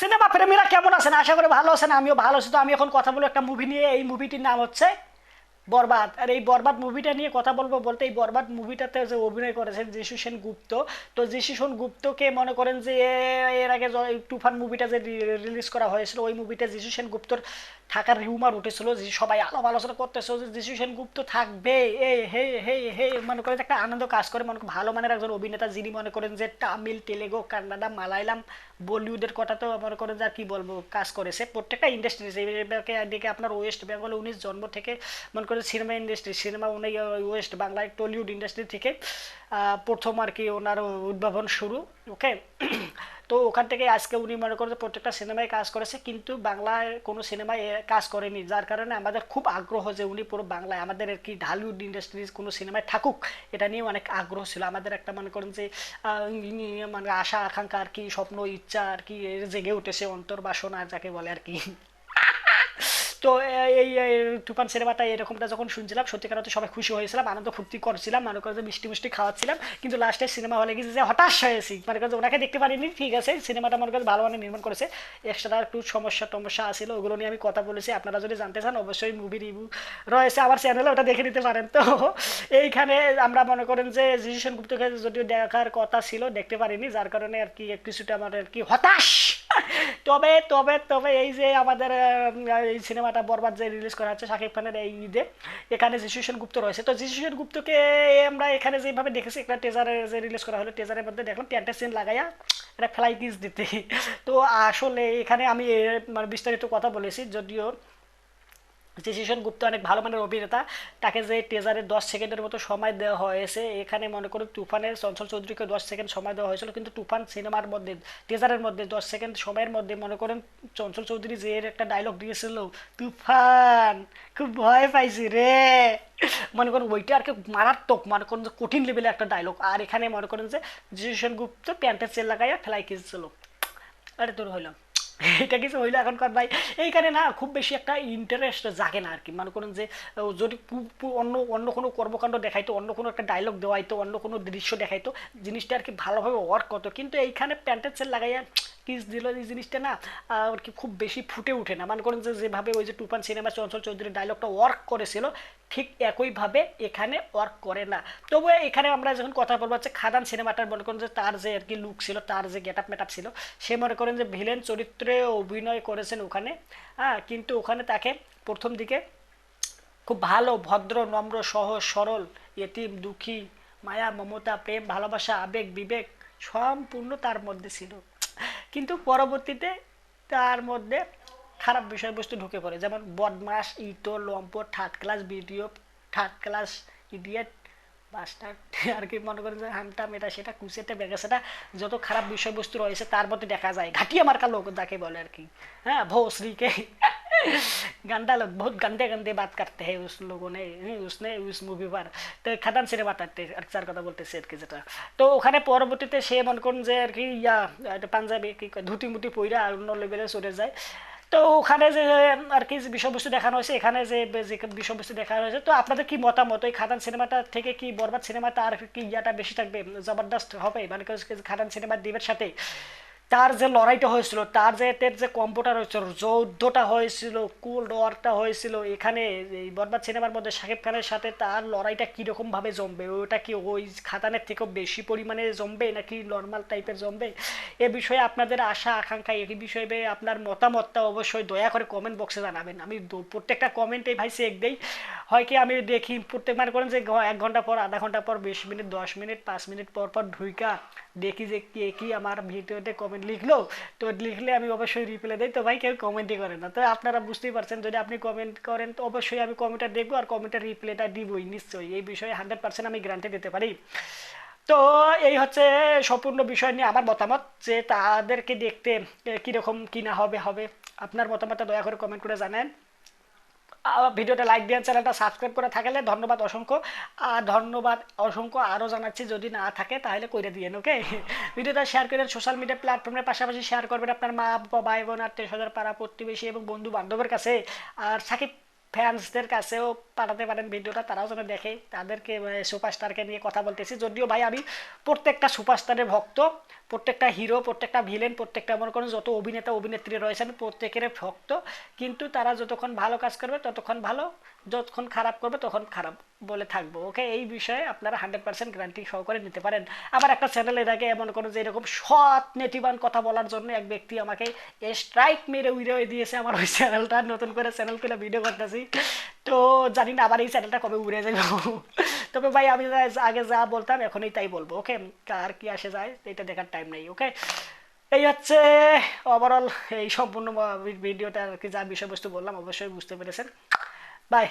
Cinema প্রেমীরা কেমন আছেন? আশা করি ভালো আছেন, আমিও ভালো আছি। তো আমি এখন কথা বলব একটা মুভি নিয়ে, এই মুভিটির নাম হচ্ছে বরবাদ। আর এই বরবাদ মুভিটা নিয়ে কথা বলব বলতে, এই বরবাদ মুভিটাতে যে অভিনয় করেছেন যিশু সেন গুপ্ত, তো যিশু সেন গুপ্তকে মনে করেন যে, এর আগে তুফান মুভিটা যে রিলিজ করা হয়েছিল, ওই মুভিটা যিশু সেন গুপ্তর থাকার রিউমার উঠেছিল যে, সবাই আলো আলোচনা করতেছিল যে, যিশু সেন গুপ্ত থাকবে। এ, হে হে হে, মনে করেন একটা আনন্দ কাজ করে, মনে ভালো মানের একজন অভিনেতা, যিনি মনে করেন যে তামিল, তেলেগু কান্নাডা মালায়ালাম বলিউডের কথা তো আমার করে যার কি বলব, কাজ করেছে। প্রত্যেকটা ইন্ডাস্ট্রি দেখে আপনার ওয়েস্ট বেঙ্গল উনি জন্ম থেকে মনে করেন সিনেমা ইন্ডাস্ট্রি সিনেমা উনি ওয়েস্ট বাংলায় টলিউড ইন্ডাস্ট্রি থেকে প্রথম আর কি ওনার উদ্ভাবন শুরু ওকে তো ওখান থেকে আজকে উনি মনে করেন প্রত্যেকটা সিনেমায় কাজ করেছে, কিন্তু বাংলায় কোনো সিনেমায় কাজ করেনি। যার কারণে আমাদের খুব আগ্রহ যে উনি পুরো বাংলায়, আমাদের আর কি ঢালিউড ইন্ডাস্ট্রিজ কোনো সিনেমায় থাকুক, এটা নিয়ে অনেক আগ্রহ ছিল। আমাদের একটা মনে করেন যে মানে আশা, আকাঙ্ক্ষা আর কি, স্বপ্ন, ইচ্ছা আর কি জেগে উঠেছে অন্তর বাসনা যাকে বলে আর কি। তো এই তুফান সিনেমাটা এরকমটা যখন শুনছিলাম, সত্যিকার অর্থে সবাই খুশি হয়েছিলাম, আনন্দ ফুর্তি করছিলাম, মনে করে যে মিষ্টি মিষ্টি খাওয়াচ্ছিলাম, কিন্তু লাস্টে সিনেমা হলে গেছে যে হতাশ হয়েছি মানে করে ওনাকে দেখতে পারিনি, ঠিক আছে সিনেমাটা মনে করে ভালো মানে নির্মাণ করেছে এক্সট্রা একটু সমস্যা টমস্যা আসছিল ওগুলো নিয়ে আমি কথা বলেছি, আপনারা যদি জানতে চান, অবশ্যই মুভি রিভিউ রয়েছে আমার চ্যানেলে ওটা দেখে নিতে পারেন, তো এইখানে আমরা মনে করেন যে জিজু সেনগুপ্তকে যদিও দেখার কথা ছিল, দেখতে পারিনি, যার কারণে আর কি কিছুটা আমার আর কি হতাশ তবে তবে তবে এই যে আমাদের এই সিনেমাটা বরবাদ যে রিলিজ করা হচ্ছে শাকিব খানের এই ঈদে, এখানে যিশু সেন গুপ্ত রয়েছে। তো যিশু সেন গুপ্তকে আমরা এখানে যেভাবে দেখেছি, একটা টেজারে যে রিলিজ করা হলো টেজারের মধ্যে দেখলাম প্যান্টের সিন লাগাইয়া একটা ফ্লাই কিস দিতে। তো আসলে এখানে আমি মানে বিস্তারিত কথা বলেছি, যদিও যে সেশন গুপ্ত অনেক ভালো মানের অভিনেতা, তাকে যে টেজারে দশ সেকেন্ডের মতো সময় দেওয়া হয়েছে, এখানে মনে করুন তুফানের চঞ্চল চৌধুরীকে দশ সেকেন্ড সময় দেওয়া হয়েছিল, কিন্তু তুফান সিনেমার মধ্যে টেজারের মধ্যে দশ সেকেন্ড সময়ের মধ্যে মনে করেন চঞ্চল চৌধুরী যে একটা ডায়লগ দিয়েছিল, তুফান, খুব ভয় পাইছি রে। মনে করেন ওইটা আর কি মারাত্মক, মনে করেন যে কঠিন লেভেলের একটা ডায়লগ আর এখানে মনে করেন যে জিশন গুপ্ত প্যান্টের সেল লাগাইয়া ফেলাই কিনছিল আরে তোর হইলাম এটা কিছু হইল এখনকার ভাই। এইখানে না খুব বেশি একটা ইন্টারেস্ট জাগে না আর কি মনে করেন যে যদি অন্য অন্য কোনো কর্মকাণ্ড দেখাইতো, অন্য কোনো একটা ডায়লগ দেওয়াইতো, অন্য কোনো দৃশ্য দেখাইতো, জিনিসটা আর কি ভালোভাবে ওয়ার্ক করতো। কিন্তু এইখানে প্যান্টের সেল লাগাইয়া কিস দিল এই জিনিসটা না আর কি খুব বেশি ফুটে ওঠে না। মনে করেন যে যেভাবে ওই যে টুপান সিনেমা চঞ্চল চৌধুরীর ডায়লগটা ওয়ার্ক করেছিল, ঠিক একইভাবে এখানে ওয়ার্ক করে না। তবে এখানে আমরা যখন কথা বলব, হচ্ছে খাদান সিনেমাটার, মনে করেন যে তার যে আর কি লুক ছিল, তার যে গেট আপ মেট ছিল, সে মনে করেন যে ভিলেন চরিত্রে অভিনয় করেছেন ওখানে। হ্যাঁ কিন্তু ওখানে তাকে প্রথম দিকে খুব ভালো, ভদ্র, নম্র, সহজ, সরল, এতিম, দুঃখী, মায়া, মমতা, প্রেম, ভালোবাসা, আবেগ, বিবেক, সম্পূর্ণ তার মধ্যে ছিল। কিন্তু পরবর্তীতে তার মধ্যে খারাপ বিষয়বস্তু ঢুকে পড়ে। যেমন বদমাস ইটো লম্পট, third class, video, third class, idiot bastard আর কি মনে করেন যে হামটাম এটা, সেটা কুচেতে বেগেছেটা, যত খারাপ বিষয়বস্তু রয়েছে, তার মধ্যে দেখা যায়। ঘাটিয়া মার্কা লোক যাকে বলে আর কি। হ্যাঁ ভোসরিকে। गंदा लोग बहुत गंदे गंदे बात करते हैं उस लोगों ने হ্যাঁ, उसने उस মুভি पर তো খাদান সিনেমাটাতে আর কি যার কথা বলতেছে আর কি যেটা তো ওখানে পরবর্তীতে সে মনে করুন যে আর কি ইয়া একটা পাঞ্জাবি কি কয়, ধুতি মুটি পইরা আর অন্য লেভেলে চলে যায় তো ওখানে যে আর কি যে বিষয়বস্তু দেখানো হয়েছে এখানে যে যে বিষয়বস্তু দেখানো হয়েছে তো আপনাদের কি মতামত ওই খাদান সিনেমাটা থেকে কি বরবাদ সিনেমাটা আর কি ইয়াটা বেশি থাকবে জবরদস্ত হবে মানে কি খাদান সিনেমার দ্বীপের সাথে তার যে লড়াইটা হয়েছিল, তার যে এর যে কম্পোটার হয়েছিল যৌদ্ধটা হয়েছিল কোল্ড ওয়ারটা হয়েছিল, এখানে এই বরবাদ সিনেমার মধ্যে শাকিব খানের সাথে তার লড়াইটা কীরকম ভাবে জমবে? ওটা কি ওই খাতানের থেকেও বেশি পরিমাণে জমবে নাকি নর্মাল টাইপের জমবে? এ বিষয়ে আপনাদের আশা, আকাঙ্ক্ষা, এই বিষয়ে আপনার মতামতটা অবশ্যই দয়া করে কমেন্ট বক্সে জানাবেন। আমি প্রত্যেকটা কমেন্টে ভাই চেক দেই। হয় কি আমি দেখি প্রত্যেক মানে করেন যে এক ঘণ্টা পর, আধা ঘণ্টা পর, বিশ মিনিট, দশ মিনিট, পাঁচ মিনিট পর পর ঢুইকা দেখি যে কে কি আমার ভিডিওতে কমেন্ট লিখলো। তো লিখলে আমি অবশ্যই রিপ্লাই দিই। তো ভাই কেউ কমেন্টই করে না। তো আপনারা বুঝতেই পারছেন, যদি আপনি কমেন্ট করেন, তো অবশ্যই আমি কমেন্টটা দেখব আর কমেন্টের রিপ্লাইটা দিবই, নিশ্চয়ই। এই বিষয়ে হান্ড্রেড পার্সেন্ট আমি গ্রান্টে দিতে পারি। তো এই হচ্ছে সম্পূর্ণ বিষয় নিয়ে আমার মতামত, যে তাদেরকে দেখতে কীরকম কি না হবে হবে। আপনার মতামতটা দয়া করে কমেন্ট করে জানেন। ভিডিওটা লাইক দিয়ে চ্যানেলটা সাবস্ক্রাইব করে থাকলে ধন্যবাদ অসংখ্য। আর ধন্যবাদ অসংখ্য আরও জানাচ্ছি, যদি না থাকে তাহলে করে দিয়েন ওকে ভিডিওটা শেয়ার করে সোশ্যাল মিডিয়া প্ল্যাটফর্মের পাশাপাশি শেয়ার করবেন আপনার মা বাবা ভাই বোন আত্মীয় স্বজন পাড়া প্রতিবেশী এবং বন্ধু বান্ধবের কাছে। আর সাকিব ফ্যান্সদের কাছেও পাঠাতে পারেন, ভিডিওটা তারাও যেন দেখে। তাদেরকে সুপারস্টারকে নিয়ে কথা বলতেছি। যদিও ভাই, আমি প্রত্যেকটা সুপারস্টারের ভক্ত, প্রত্যেকটা হিরো প্রত্যেকটা ভিলেন প্রত্যেকটা মনে করেন যত অভিনেতা, অভিনেত্রী রয়েছেন, প্রত্যেকের ভক্ত। কিন্তু তারা যতক্ষণ ভালো কাজ করবে, ততক্ষণ ভালো, যতক্ষণ খারাপ করবে তখন খারাপ। বলে থাকব ওকে এই বিষয়ে আপনারা হান্ড্রেড পার্সেন্ট গ্যারান্টি সহকারে নিতে পারেন। আবার একটা চ্যানেলে এর আগে এমন কোনো যে এরকম সৎ, নেতিবান কথা বলার জন্য এক ব্যক্তি আমাকে স্ট্রাইক মেরে উইরে দিয়েছে আমার ওই চ্যানেলটা নতুন করে চ্যানেল খুলে ভিডিও করতেছি। তো জানি না আবার এই চ্যানেলটা কবে উড়ে যাবে। তবে ভাই, আমি আগে যা বলতাম এখনই তাই বলব ওকে কার কি আসে যায়, এটা দেখার টাইম নেই ওকে এই হচ্ছে ওভারঅল এই সম্পূর্ণ ভিডিওটা আর কি যা বিষয়বস্তু বললাম, অবশ্যই বুঝতে পেরেছেন। বাই